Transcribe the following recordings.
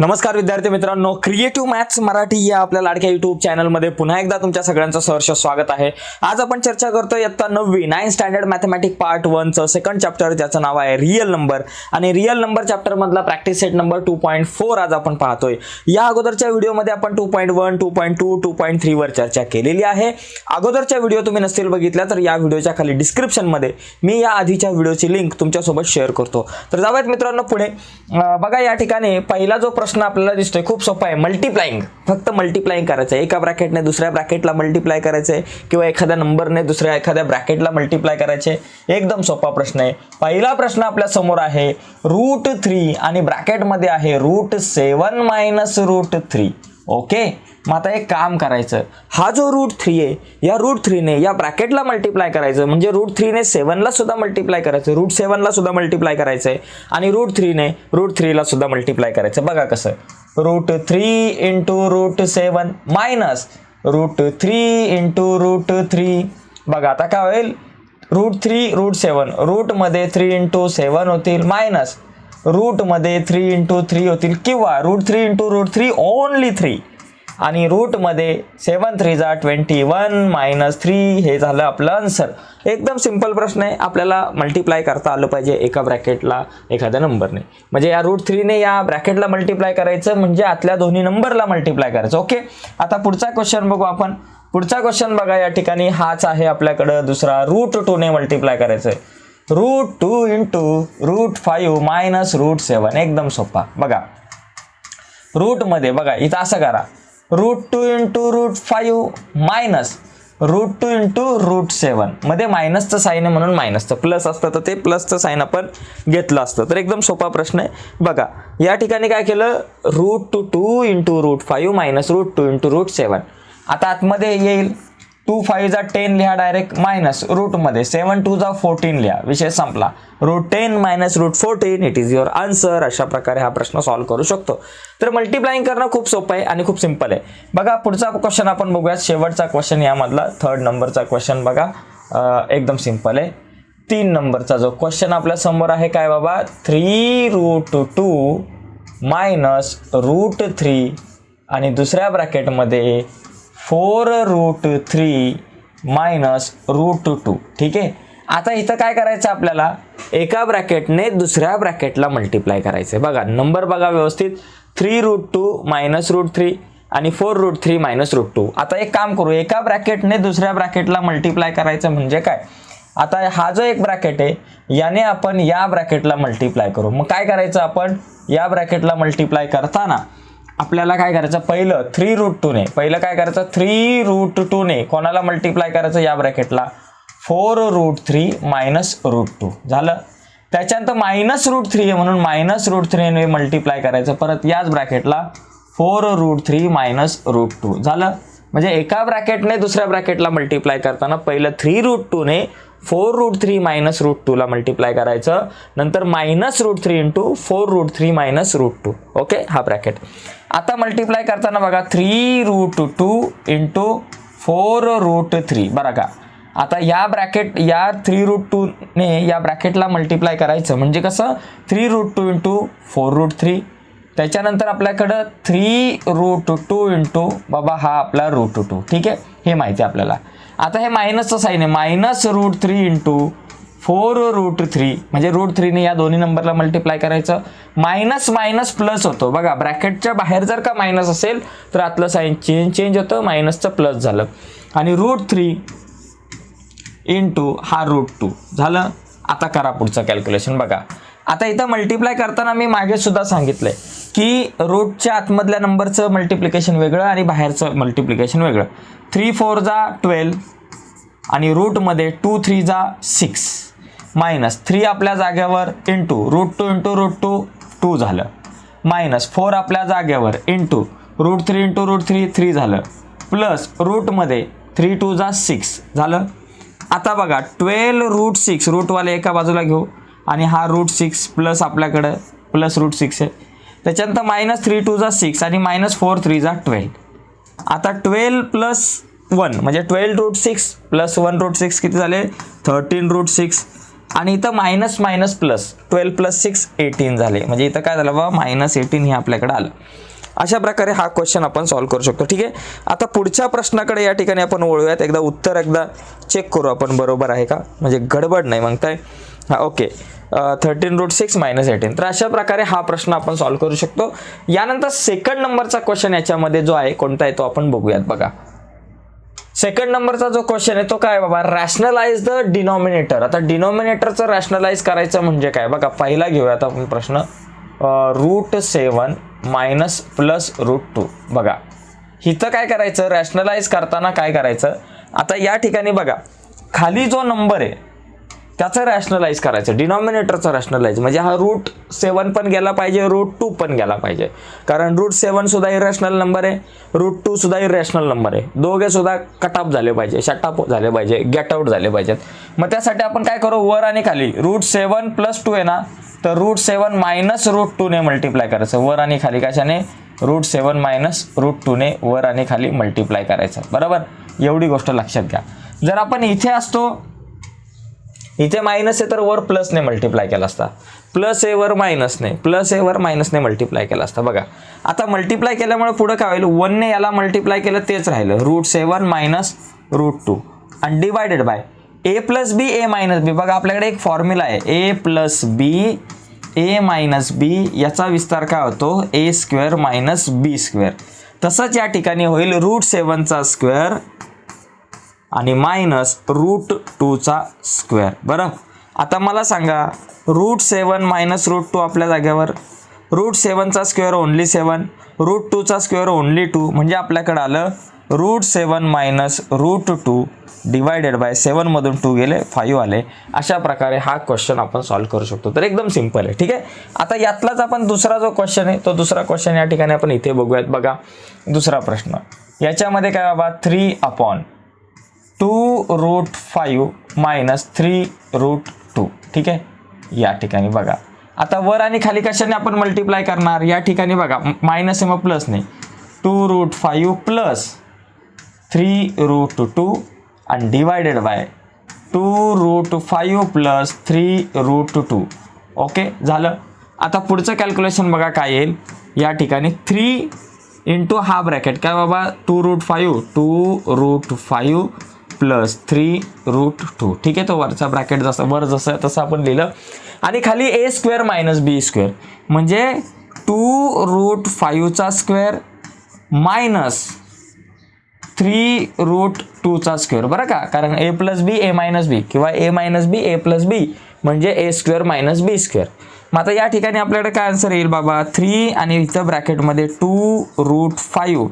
नमस्कार विद्यार्थी मित्रांनो क्रिएटिव्ह मॅथ्स मराठी या आपल्या लाडक्या युट्यूब चॅनलमध्ये पुन्हा एकदा तुमच्या सगळ्यांचं सहर्ष स्वागत आहे. आज आपण चर्चा करतोय इयत्ता नववी नाईन स्टँडर्ड मॅथमॅटिक पार्ट वनचं सेकंड चॅप्टर ज्याचं नाव आहे रिअल नंबर आणि real number चॅप्टरमधला practice set number two point four आज आपण पाहतोय. या अगोदरच्या व्हिडिओमध्ये आपण two point one two point two two point थ्रीवर चर्चा केलेली आहे. अगोदरच्या व्हिडिओ तुम्ही नसतील बघितल्या तर या व्हिडिओच्या खाली डिस्क्रिप्शनमध्ये मी या आधीच्या व्हिडिओची लिंक तुमच्यासोबत शेअर करतो. तर जाऊयात मित्रांनो पुढे. बघा या ठिकाणी पहिला जो प्रश्न आपल्याला दिसतोय. खूप सोपा आहे. मल्टिप्लाइंग फक्त मल्टिप्लाइंग करायचं आहे एका ब्रॅकेटने दुसऱ्या ब्रॅकेटला मल्टिप्लाय करायचं आहे किंवा एखाद्या नंबरने दुसऱ्या एखाद्या ब्रॅकेटला मल्टिप्लाय करायचे एकदम सोपा प्रश्न आहे. पहिला प्रश्न आपल्यासमोर आहे. रूट थ्री आणि ब्रॅकेटमध्ये आहे root seven minus root three okay मग आता एक काम करायचं. हा जो रूट थ्री आहे या रूट थ्रीने या ब्रॅकेटला मल्टिप्लाय करायचं. म्हणजे रूट थ्रीने सेवनला सुद्धा मल्टिप्लाय करायचं. रूट सेवनला सुद्धा मल्टिप्लाय करायचं आहे आणि रूट थ्रीने रूट थ्रीला सुद्धा मल्टिप्लाय करायचं. बघा कसं. Root three into root seven minus root three into root three बघा आता काय होईल? रूट थ्री रूट सेवन रूटमध्ये थ्री इंटू सेवन होतील मायनस रूटमध्ये थ्री इंटू थ्री होतील. किंवा root three into root three only three आणि रूटमध्ये सेवन थ्री जा ट्वेंटी वन मायनस थ्री हे झालं आपलं आन्सर एकदम सिंपल प्रश्न आहे. आपल्याला मल्टिप्लाय करता आलं पाहिजे एका ब्रॅकेटला एखाद्या नंबरने म्हणजे या रूट थ्रीने या ब्रॅकेटला मल्टिप्लाय करायचं म्हणजे आतल्या दोन्ही नंबरला मल्टिप्लाय करायचं. ओके आता पुढचा क्वेश्चन बघू आपण. पुढचा क्वेश्चन बघा या ठिकाणी. हाच आहे आपल्याकडं दुसरा. रूट टूने मल्टिप्लाय करायचं आहे. Root two into root five minus root seven एकदम सोपा. बघा. रूटमध्ये बघा इथं असं करा. Root two into root five minus root two into root seven. मध्ये मायनसचं साईन आहे म्हणून मायनसचं प्लस असतं तर ते प्लसचं साईन आपण घेतलं असतं. तर एकदम सोपा प्रश्न आहे. बघा या ठिकाणी काय केलं? Root two two into root five minus root two into root seven. आता आतमध्ये येईल. टू फाईव्ह जा टेन लिहा डायरेक्ट मायनस रूटमध्ये सेवन टू जा फोर्टीन लिहा. विषय संपला. Root ten minus root fourteen it is your answer अशा प्रकारे हा प्रश्न सॉल्व्ह करू शकतो. तर मल्टिप्लाईंग करणं खूप सोपं आहे आणि खूप सिंपल आहे. बघा पुढचा क्वेश्चन आपण बघूयात. शेवटचा क्वेश्चन यामधला. थर्ड नंबरचा क्वेश्चन बघा. एकदम सिंपल आहे. तीन नंबरचा जो क्वेश्चन आपल्यासमोर आहे काय बाबा? Three root two minus root three आणि दुसऱ्या ब्रॅकेटमध्ये four root three minus root two. ठीक आहे? आता इथं काय करायचं आपल्याला? एका ब्रॅकेटने दुसऱ्या ब्रॅकेटला मल्टिप्लाय करायचं बघा नंबर बघा व्यवस्थित. Three root two minus root three आणि four root three minus root two. आता एक काम करू एका ब्रॅकेटने दुसऱ्या ब्रॅकेटला मल्टिप्लाय करायचं म्हणजे काय? आता हा जो एक ब्रॅकेट आहे याने आपण या ब्रॅकेटला मल्टिप्लाय करू. मग काय करायचं आपण? या ब्रॅकेटला मल्टिप्लाय करताना आपल्याला काय करायचं? पहिलं थ्री रूट टूने पहिलं काय करायचं? थ्री रूट टूने कोणाला मल्टिप्लाय करायचं या ब्रॅकेटला four root three minus root two झालं? त्याच्यानंतर मायनस रूट थ्री आहे म्हणून मायनस रूट थ्रीने मल्टिप्लाय करायचं. परत याच ब्रॅकेटला four root three minus root two झालं? म्हणजे एका ब्रॅकेटने दुसऱ्या ब्रॅकेटला मल्टिप्लाय करताना पहिलं three root टूने four root three minus root टूला multiply करायचं. नंतर minus root three into four root three minus root two okay हा ब्रॅकेट आता मल्टिप्लाय करताना बघा three root two into four root three बरं का? आता या ब्रॅकेट या थ्री रूट टूने या ब्रॅकेटला मल्टिप्लाय करायचं म्हणजे कसं? Three root two into four root three त्याच्यानंतर आपल्याकडं थ्री रूट टू इंटू बाबा हा आपला रूट टू ठीक आहे? हे माहिती आहे आपल्याला. आता हे मायनसचं साईन आहे. Minus root three into four root three. म्हणजे रूट थ्रीने या दोन्ही नंबरला मल्टिप्लाय करायचं. मायनस मायनस प्लस होतो. बघा ब्रॅकेटच्या बाहेर जर का मायनस असेल तर आतलं साईन चेंज चेंज होतं. मायनसचं प्लस झालं. आणि रूट थ्री इंटू हा रूट टू. झालं? आता करा पुढचं कॅल्क्युलेशन बघा. आता इथं मल्टिप्लाय करताना मी मागे सुद्धा आहे की रूटच्या आतमधल्या नंबरचं मल्टिप्लिकेशन वेगळं आणि बाहेरचं मल्टिप्लिकेशन वेगळं. थ्री फोर जा ट्वेल्व आणि रूटमध्ये टू थ्री जा सिक्स मायनस थ्री आपल्या जागेवर into root two into root two two झालं. मायनस फोर आपल्या जागेवर into root three into root three three झालं. प्लस रूटमध्ये थ्री टू जा सिक्स झालं. आता बघा ट्वेल्व रूट सिक्स रूटवाले एका बाजूला घेऊ. आणि हा रूट सिक्स प्लस आपल्याकडं प्लस रूट सिक्स आहे. त्याच्यानंतर मायनस थ्री टू जा सिक्स आणि मायनस फोर थ्री जा ट्वेल्व आता ट्वेल्व प्लस वन म्हणजे twelve root six plus one root six किती झाले? थर्टीन रूट सिक्स आणि इथं minus minus plus twelve plus six eighteen झाले. म्हणजे इथं काय झालं बा मायनस एटीन हे आपल्याकडे आलं. अशा प्रकारे हा क्वेश्चन आपण सॉल्व्ह करू शकतो. ठीक आहे? आता पुढच्या प्रश्नाकडे या ठिकाणी आपण वळूयात. एकदा उत्तर एकदा चेक करू आपण. बरोबर आहे का? म्हणजे गडबड नाही. म्हणताय? हा okay thirteen root six minus eighteen तर अशा प्रकारे हा प्रश्न आपण सॉल्व्ह करू शकतो. यानंतर सेकंड नंबरचा क्वेश्चन याच्यामध्ये जो आहे कोणता आहे तो आपण बघूयात. बघा. सेकंड नंबरचा जो क्वेश्चन आहे तो काय बाबा? रॅशनलाइज द डिनॉमिनेटर आता डिनॉमिनेटरचं रॅशनलाइज करायचं म्हणजे काय? बघा पहिला घेऊयात आपण प्रश्न. Root seven minus plus root two बघा हिथं काय करायचं? रॅशनलाइज करताना काय करायचं? आता या ठिकाणी बघा खाली जो नंबर आहे त्याचं रॅशनलाइज करायचं. डिनॉमिनेटरचं रॅशनलाइज म्हणजे हा रूट सेवन पण गेला पाहिजे रूट टू पण गेला पाहिजे. कारण रूट सेवन सुद्धा इरॅशनल नंबर आहे. रूट टू सुद्धा इरॅशनल नंबर आहे. दोघे सुद्धा झाले पाहिजे शटअप झाले पाहिजे गेट आउट झाले पाहिजेत. मग त्यासाठी आपण काय करू? वर आणि खाली. रूट सेवन प्लस टू आहे ना तर रूट सेवन मायनस रूट टूने मल्टिप्लाय करायचं. वर आणि खाली कशाने? रूट सेवन मायनस रूट टूने वर आणि खाली मल्टिप्लाय करायचं. बरोबर? एवढी गोष्ट लक्षात घ्या. जर आपण इथे असतो इथे मायनस आहे तर वर प्लसने मल्टिप्लाय केला असता. प्लस ए वर मायनसने प्लस ए वर मायनसने मल्टिप्लाय केला असता. बघा. आता मल्टिप्लाय केल्यामुळे पुढं काय होईल? वनने याला मल्टिप्लाय केलं तेच राहिलं. Root seven minus root two आणि divided by A plus B A minus B बघा आपल्याकडे एक फॉर्म्युला आहे. ए प्लस बी ए मायनस बी याचा विस्तार काय होतो? A square minus B square तसंच या ठिकाणी होईल रूट सेवनचा स्क्वेअर आणि मायनस रूट टूचा स्क्वेअर बरं? आता मला सांगा root seven minus root two आपल्या जागेवर? रूट सेवनचा स्क्वेअर ओनली सेवन रूट टूचा स्क्वेअर ओनली टू म्हणजे आपल्याकडं आलं root seven minus root two divided by सेवनमधून two गेले फाईव्ह आले. अशा प्रकारे हा क्वेश्चन आपण सॉल्व्ह करू शकतो. तर एकदम सिंपल आहे ठीक आहे? आता यातलाच आपण दुसरा जो क्वेश्चन आहे तो दुसरा क्वेश्चन या ठिकाणी आपण इथे बघूयात. बघा दुसरा प्रश्न. याच्यामध्ये काय बाबा? Three upon two root five minus three root two. ठीक आहे? या ठिकाणी बघा. आता वर आणि खाली कशाने आपण मल्टिप्लाय करणार? या ठिकाणी बघा. मायनस आहे मग प्लस नाही. Two root five plus three root two आणि divided by two root five plus three root two. Okay? झालं? आता पुढचं कॅल्क्युलेशन बघा काय येईल. या ठिकाणी थ्री इंटू हा ब्रॅकेट काय बाबा? Two root five two root five plus three root two. ठीक आहे तो वरचा ब्रॅकेट जसं वर जसं तसं आपण लिहिलं. आणि खाली A square minus B square. म्हणजे टू रूट फाईव्हचा स्क्वेअर मायनस थ्री रूट टूचा स्क्वेअर. बरं का? कारण ए प्लस बी ए मायनस बी. किंवा ए मायनस बी ए प्लस बी. म्हणजे A square minus B square. मग आता या ठिकाणी आपल्याकडे काय आन्सर येईल बाबा? थ्री आणि इथं ब्रॅकेटमध्ये two root five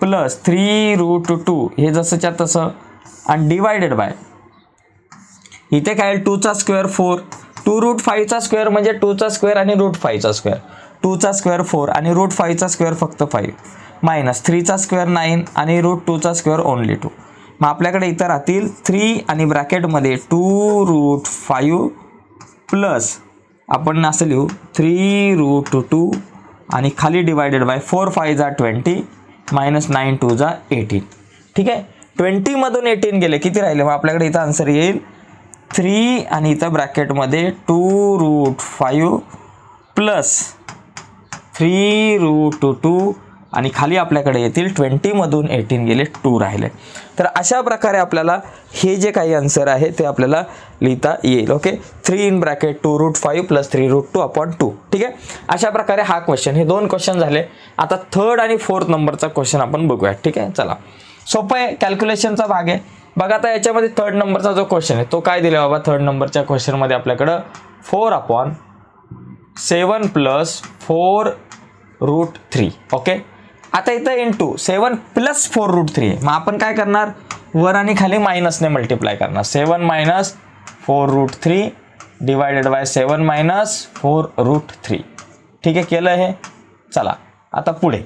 plus three root two. हे जसंच्या तसं. आणि डिवायडेड बाय इथे काय टूचा स्क्वेअर फोर टू रूट फाईव्हचा स्क्वेअर म्हणजे टूचा स्क्वेअर आणि रूट फाईव्हचा स्क्वेअर टूचा स्क्वेअर फोर आणि रूट फाईव्हचा स्क्वेअर फक्त फाईव्ह मायनस थ्रीचा स्क्वेअर नाईन आणि रूट टूचा स्क्वेअर ओनली टू मग आपल्याकडे इथं राहतील थ्री आणि ब्रॅकेटमध्ये टू रूट फाईव्ह प्लस आपण असं लिहू थ्री रूट टू आणि खाली डिवायडेड बाय फोर फाय जा ट्वेंटी मायनस नाईन टू जा एटीन ठीक आहे? ट्वेंटीमधून एटीन गेले. किती राहिले? मग आपल्याकडे इथं आन्सर येईल. थ्री आणि इथं ब्रॅकेटमध्ये two root five plus three root two आणि खाली आपल्याकडे येतील ट्वेंटीमधून एटीन गेले टू राहिले. तर अशा प्रकारे आपल्याला हे जे काही आन्सर आहे ते आपल्याला लिहिता येईल okay three in bracket two root five plus three root two upon two ठीक आहे? अशा प्रकारे हा क्वेश्चन हे दोन क्वेश्चन झाले. आता थर्ड आणि फोर्थ नंबरचा क्वेश्चन आपण बघूया ठीक आहे? चला. सोपं आहे कॅल्क्युलेशनचा भाग आहे. बघा आता याच्यामध्ये थर्ड नंबरचा जो क्वेश्चन आहे तो काय दिला बाबा? थर्ड नंबरच्या क्वेश्चनमध्ये आपल्याकडं four upon seven plus four root three okay आता इथं in two seven plus four root three आहे. मग आपण काय करणार? वर आणि खाली मायनसने मल्टिप्लाय करणार. Seven minus four root three divided by seven minus four root three ठीक आहे केलं हे? चला आता पुढे.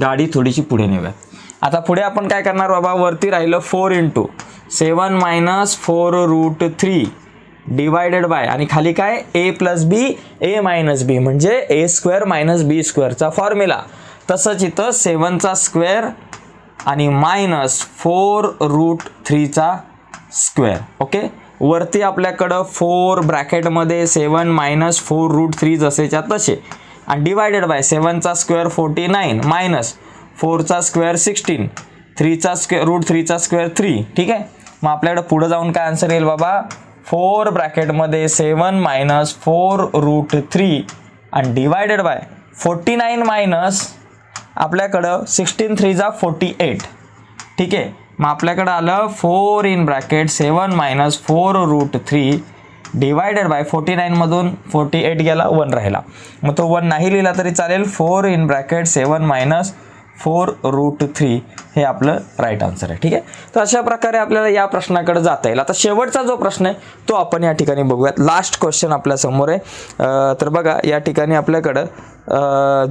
गाडी थोडीशी पुढे नेऊया. आता पुढे आपण काय करणार बाबा? वरती राहिलं four into seven minus four root three divided by आणि खाली काय? ए plus B A minus B म्हणजे ए स्क्वेअर मायनस बी स्क्वेअरचा फॉर्म्युला तसंच इथं सेवनचा स्क्वेअर आणि मायनस फोर रूट थ्रीचा स्क्वेअर ओके वरती आपल्याकडं four ब्रॅकेटमध्ये seven minus four root three जसेच्या तसे. आणि डिवायडेड बाय सेवनचा स्क्वेअर फोर्टी नाईन मायनस फोरचा स्क्वेअर सिक्स्टीन थ्रीचा स्क्वे रूट थ्रीचा स्क्वेअर थ्री. ठीक आहे? मग आपल्याकडं पुढं जाऊन काय आन्सर येईल बाबा? Four ब्रॅकेटमध्ये seven minus four root three आणि divided by forty nine minus आपल्याकडं सिक्स्टीन थ्रीचा फोर्टी एट ठीक आहे? मग आपल्याकडं आलं four in bracket seven minus four root three divided by forty नाईनमधून forty eight गेला वन राहिला. मग तो वन नाही लिहिला तरी चालेल. Four in bracket seven minus four root three हे आपलं राईट आन्सर आहे ठीक आहे? तर अशा प्रकारे आपल्याला या प्रश्नाकडे जाता येईल. आता शेवटचा जो प्रश्न आहे तो आपण या ठिकाणी बघूयात. लास्ट क्वेश्चन आपल्यासमोर आहे. तर बघा या ठिकाणी आपल्याकडं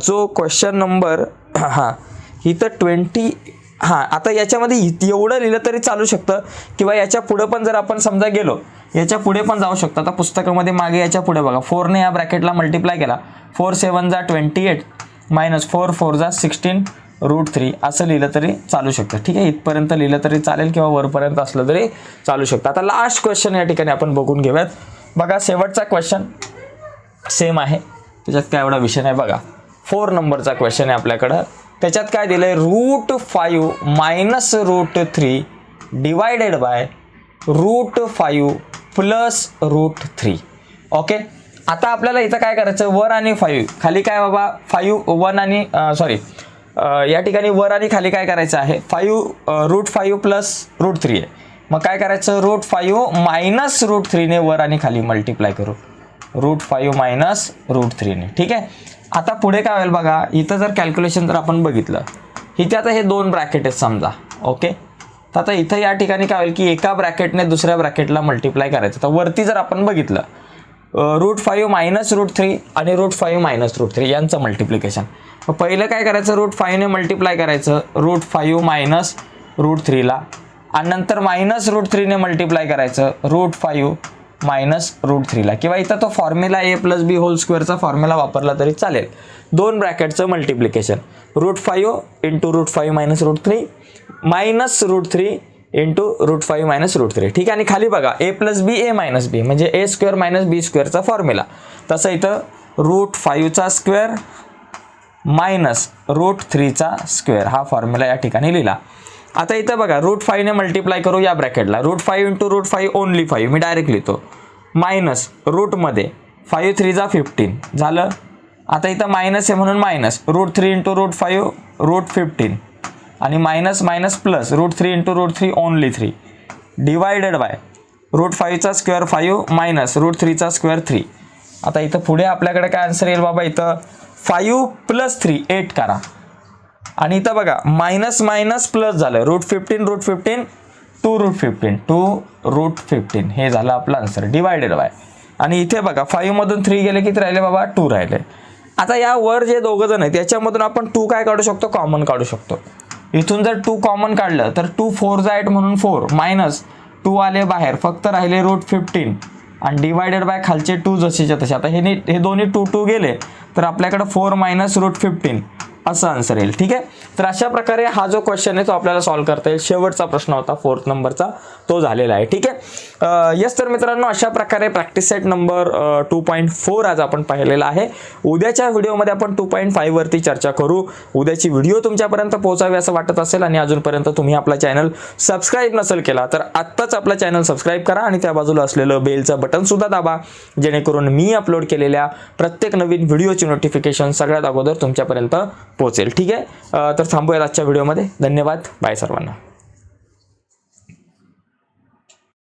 जो क्वेश्चन नंबर हां इथं ट्वेंटी हां आता याच्यामध्ये एवढं लिहिलं तरी चालू शकतं किंवा याच्या पुढं पण जर आपण समजा गेलो याच्यापुढे पण जाऊ शकतो. आता पुस्तकामध्ये मागे याच्यापुढे बघा फोरने या ब्रॅकेटला मल्टिप्लाय केला. फोर सेवन जा twenty eight minus four four जा सिक्स्टीन रूट थ्री असं लिहिलं तरी चालू शकतं. ठीक आहे? इथपर्यंत लिहिलं तरी चालेल किंवा वरपर्यंत असलं तरी चालू शकतं. आता लास्ट क्वेश्चन या ठिकाणी आपण बघून घेऊयात. बघा शेवटचा क्वेश्चन सेम आहे. त्याच्यात काय एवढा विषय नाही बघा. फोर नंबरचा क्वेश्चन आहे आपल्याकडं. त्याच्यात काय दिलं आहे root five minus root three divided by root five plus root three okay आता आपल्याला इथं काय करायचं? वन आणि फाईव्ह खाली काय बाबा? फाईव्ह वन आणि सॉरी या ठिकाणी वर आणि खाली काय करायचं आहे? Five root five plus root three आहे. मग काय करायचं? रूट फाईव्ह मायनस रूट थ्रीने वर आणि खाली मल्टिप्लाय करू. रूट फाईव्ह मायनस रूट थ्रीने. ठीक आहे? आता पुढे काय होईल बघा इथं जर कॅल्क्युलेशन जर आपण बघितलं इथे आता हे दोन ब्रॅकेट आहेत समजा ओके तर आता इथं या ठिकाणी काय होईल की एका ब्रॅकेटने दुसऱ्या ब्रॅकेटला मल्टिप्लाय करायचं. तर वरती जर आपण बघितलं root five minus root three आणि root five minus root three यांचं मल्टिप्लिकेशन मग पहिलं काय करायचं? रूट फाईव्हने मल्टिप्लाय करायचं. रूट फाईव्ह मायनस रूट थ्रीला आणि नंतर मायनस रूट थ्रीने मल्टिप्लाय करायचं. रूट फाईव्ह मायनस रूट थ्रीला किंवा इथं तो formula A plus B whole स्क्वेअरचा formula वापरला तरी चालेल. दोन ब्रॅकेटचं multiplication root five into root five minus root three minus root three into root five minus root three ठीक आहे? आणि खाली बघा ए plus B A minus B म्हणजे ए स्क्वेअर मायनस बी स्क्वेअरचा फॉर्म्युला तसं इथं रूट फाईव्हचा स्क्वेअर मायनस रूट थ्रीचा स्क्वेअर हा फॉर्म्युला या ठिकाणी लिहिला. आता इथं बघा रूट फाईव्हने मल्टिप्लाय करू या ब्रॅकेटला root five into root five only five मी डायरेक्ट लिहितो. मायनस रूटमध्ये फाईव्ह थ्रीचा फिफ्टीन झालं? आता इथं मायनस आहे म्हणून minus root three into root five root fifteen आणि minus minus plus root three into root three only three divided by root फाईव्हचा square five minus root थ्रीचा स्क्वेअर थ्री आता इथं पुढे आपल्याकडे काय आन्सर येईल बाबा इथं? फाईव्ह प्लस थ्री एट करा. आणि इथं बघा मायनस मायनस प्लस झालं. Root fifteen root fifteen two root fifteen two root fifteen हे झालं आपलं आन्सर डिवायडेड बाय आणि इथे बघा फाईव्हमधून थ्री गेले किती राहिले बाबा? टू राहिले. आता या वर जे दोघं जण आहेत याच्यामधून आपण टू काय काढू शकतो? कॉमन काढू शकतो. इथून जर टू कॉमन काढलं तर टू फोर जा एट म्हणून फोर मायनस टू आले बाहेर फक्त राहिले रूट फिफ्टीन आणि डिवायडेड बाय खालचे टू जसेच्या तसे आता हे हे दोन्ही टू टू गेले. तर आपल्याकडं फोर मायनस रूट फिफ्टीन असं आन्सर येईल. ठीक आहे? तर अशा प्रकारे हा जो क्वेश्चन आहे तो आपल्याला सॉल्व्ह करता येईल. शेवटचा प्रश्न होता फोर्थ नंबरचा तो झालेला आहे. ठीक आहे? यस तर मित्रांनो अशा प्रकारे practice set number two point four आज आपण पाहिलेला आहे. उद्याच्या व्हिडिओमध्ये आपण टू पॉईंट फाईव्हवरती चर्चा करू. उद्याची व्हिडिओ तुमच्यापर्यंत पोहोचावी असं वाटत असेल आणि अजूनपर्यंत तुम्ही आपला चॅनल सबस्क्राईब नसेल केला तर आत्ताच आपला चॅनल सबस्क्राईब करा आणि त्या बाजूला असलेलं बेलचं बटनसुद्धा दाबा. जेणेकरून मी अपलोड केलेल्या प्रत्येक नवीन व्हिडिओची नोटिफिकेशन सगळ्यात अगोदर तुमच्यापर्यंत पोहोचेल. ठीक आहे? तर थांबूयात आजच्या व्हिडिओमध्ये धन्यवाद. बाय सर्वांना.